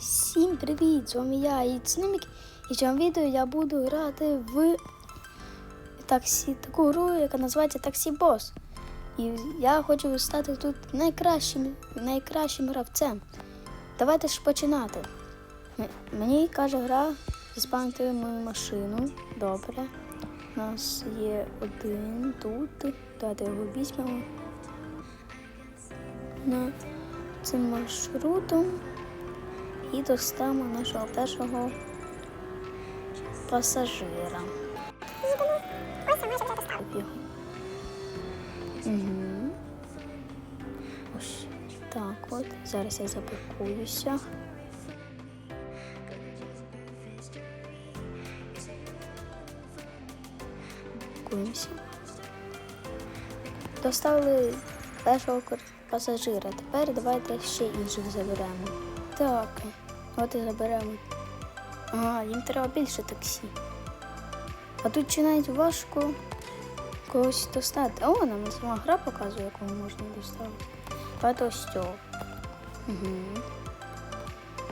Всім привіт! З вами я Іцнемік, і в цьому відео я буду грати в таксі, таку гру, яка називається Таксі Бос. І я хочу стати тут найкращим, найкращим гравцем. Давайте ж починати. Мені каже гра заспавнити мою машину. Добре. У нас є один тут. Давайте його візьмемо. На цим маршрутом і доставимо нашого першого пасажира. Угу. Ось так от. Зараз я запаркуюся. Паркуємося. Доставили першого пасажира. Тепер давайте ще інших заберемо. Так, от і заберемо. Ага, їм треба більше таксі. А тут чи навіть важко когось достати. О, нам сама гра показує, якого можна доставити. Ось цього. Угу.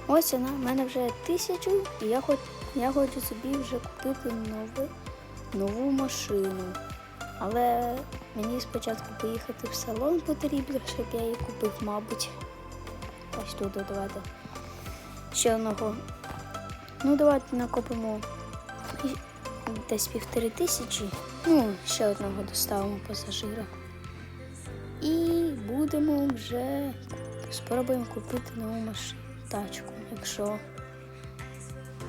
Ось вона, в мене вже тисячу, і я, хоч, я хочу собі вже купити нову, нову машину. Але мені спочатку поїхати в салон потрібно, щоб я її купив, мабуть. Ось тут давайте. Ще одного. Ну, давайте накопимо десь півтори тисячі. Ну, ще одного доставимо пасажира. І будемо вже спробуємо купити нову машину, тачку, якщо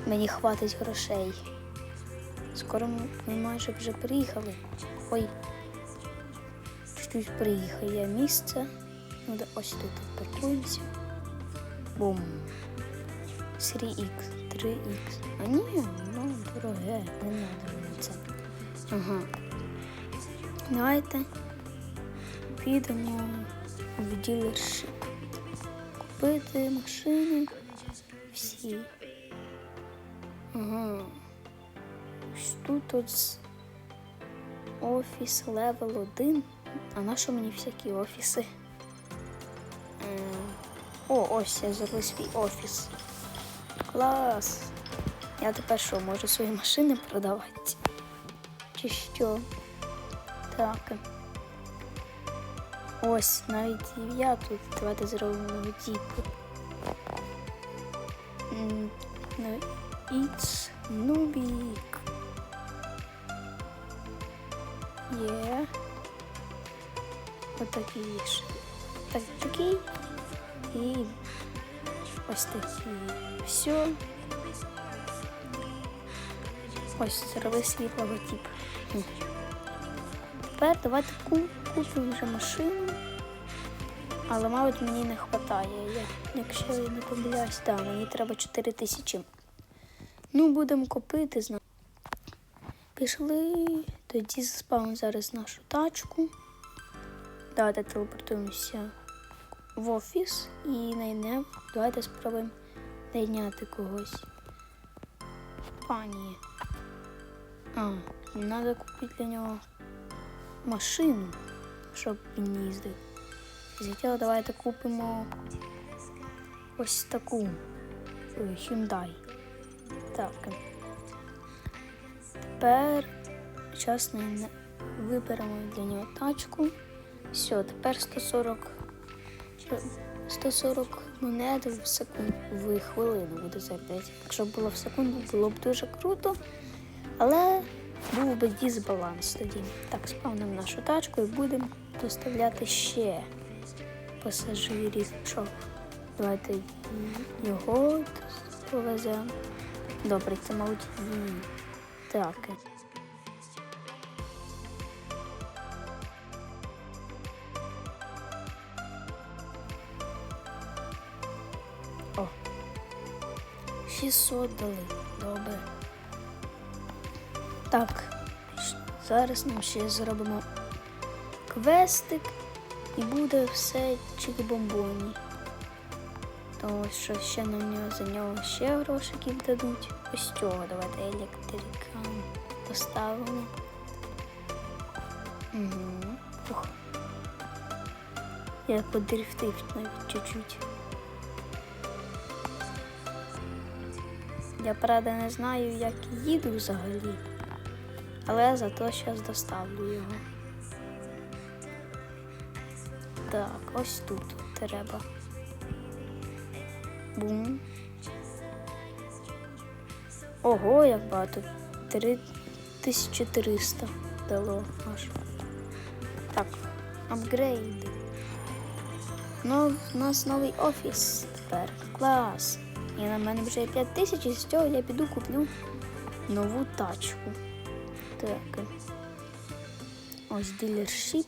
мені хватить грошей. Скоро ми- майже вже приїхали. Ой, чуть-чуть приїхав я місце. Ну, ось тут паркуємося. Бум. 3х, 3х. А ні, ну дороге, не треба мені це. Ага. Давайте підемо в ділершип. Купити машини всі. Ага. Ось тут от офіс левел 1. А на що мені всякі офіси? Е, О, ось я зробив свій офіс. Клас! Я тепер що, можу свої машини продавати? Чи що? Так. Ось, навіть я тут. Давайте зробимо нову ну, It's Nubik. Є. Отакий ж. Так, такий. І ось такий. Все. Ось зроби свій логотип. Тепер давайте купимо вже машину. Але, мабуть, мені не вистачає. Якщо я не помиляюсь, так, мені треба 4 тисячі. Ну, будемо купити, зна. Пішли, тоді заспавимо зараз нашу тачку. Давайте телепортуємося в офіс і найдемо. Давайте спробуємо найняти когось. Пані. А, треба купити для нього машину, щоб він їздив. Звідти давайте купимо ось таку Hyundai. Так. Тепер час не виберемо для нього тачку. Все, тепер 140 чи- 140 монет в секунду в хвилину буде заробляти. Якщо б було в секунду, було б дуже круто. Але був би дисбаланс тоді. Так, спавнимо нашу тачку і будемо доставляти ще пасажирів. Що? Давайте його повеземо. Добре, це мабуть. Так. 600 дали. Добре. Так. Зараз нам ще зробимо квестик і буде все чики-бомбоні. Тому що ще на нього за нього ще грошиків дадуть. Ось цього давайте електрика поставимо. Угу. Ух. Я подрифтив навіть чуть-чуть. Я правда не знаю, як їду взагалі. Але зато зараз доставлю його. Так, ось тут треба. Бум. Ого, як багато. 3300 дало аж. Так, апгрейд. Ну, в нас новий офіс тепер. Клас. І на мене вже 5000, і з цього я піду куплю нову тачку. Так. Ось дилершіп.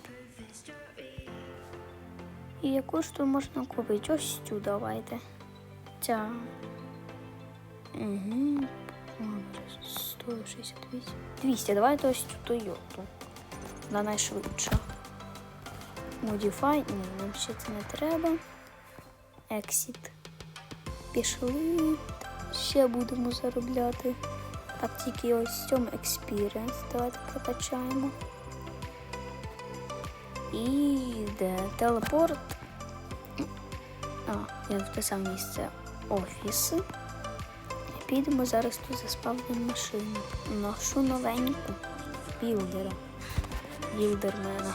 І яку ж тут можна купити? Ось цю давайте. Ця. Угу. 168. 200. Давайте ось цю Тойоту. Вона найшвидша. Modify. Ні, нам ще це не треба. Exit. Пішли. Ще будемо заробляти. Так, тільки ось цьому Experience. Давайте прокачаємо. І де телепорт. А, я в те саме місце офіси. Підемо зараз тут заспавнимо машину. Нашу новеньку білдера. Білдермена.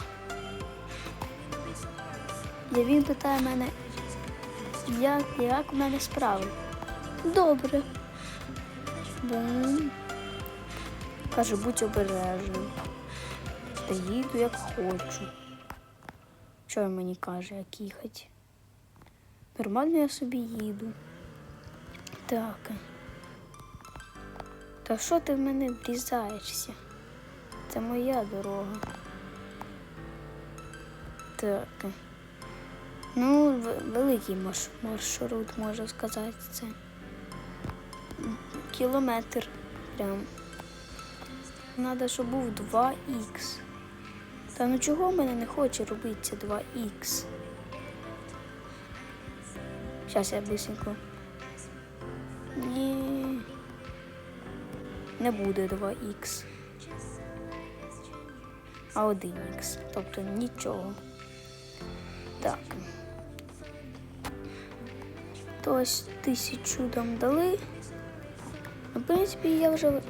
І він питає мене, як, як у мене справи. Добре. Бум. Каже, будь обережним. Та їду як хочу. Що він мені каже, як їхати? Нормально я собі їду. Так. Та що ти в мене врізаєшся? Це моя дорога. Так. Ну, великий марш- маршрут, можу сказати, це. Кілометр прям. Надо, щоб був 2х. Та ну чого мене не хоче робитися 2х? Зараз я быстренько. Ні. Не буде 2х. А 1х. Тобто нічого. То ось тисячу там дали. Ну, в принципі, я вже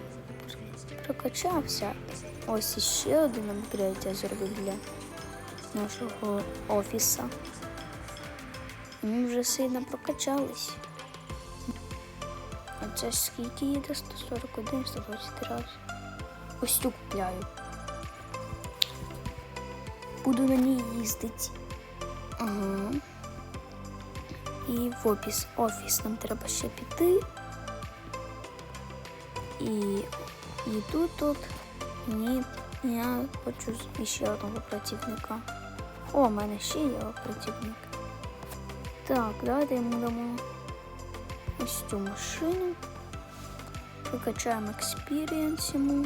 прокачався. Ось іще один апгрейд я зробив для нашого офіса. Ми вже сильно прокачались. А скільки їде? 141, 120 раз. Ось цю купляю. Буду на ній їздити. Ага. І в офіс. Офіс нам треба ще піти. І йду тут. Ні, я хочу ще одного працівника. О, у мене ще є працівник. Так, давайте йому дамо ось цю машину. Прокачаємо експірієнс йому.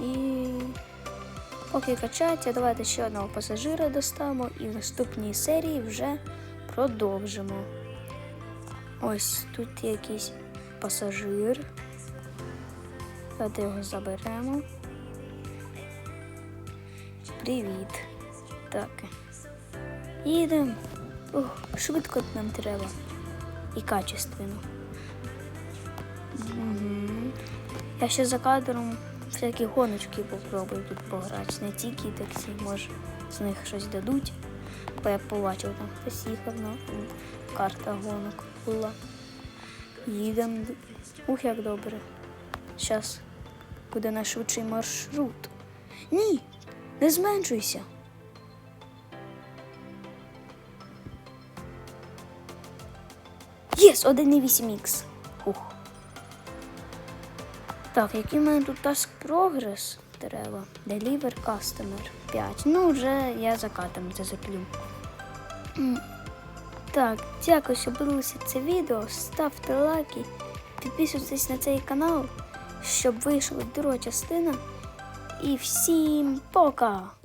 І поки качається, давайте ще одного пасажира доставимо і в наступній серії вже продовжимо. Ось тут якийсь пасажир. Давайте його заберемо. Привіт. Так. Їдемо. Швидко нам треба. І качественно. Угу. Я ще за кадром всякі гоночки попробую тут пограти. Не тільки таксі, може з них щось дадуть. Бо я побачив там хтось їхав на карта гонок була. Їдемо. Ух, як добре. Зараз буде найшвидший маршрут. Ні, не зменшуйся. Єс, 1,8х. Ух. Так, який в мене тут task progress треба? Deliver customer 5. Ну, вже я за катом це заплю. Так, дякую, що дивилися це відео. Ставте лайки, підписуйтесь на цей канал, щоб вийшла друга частина. І всім пока!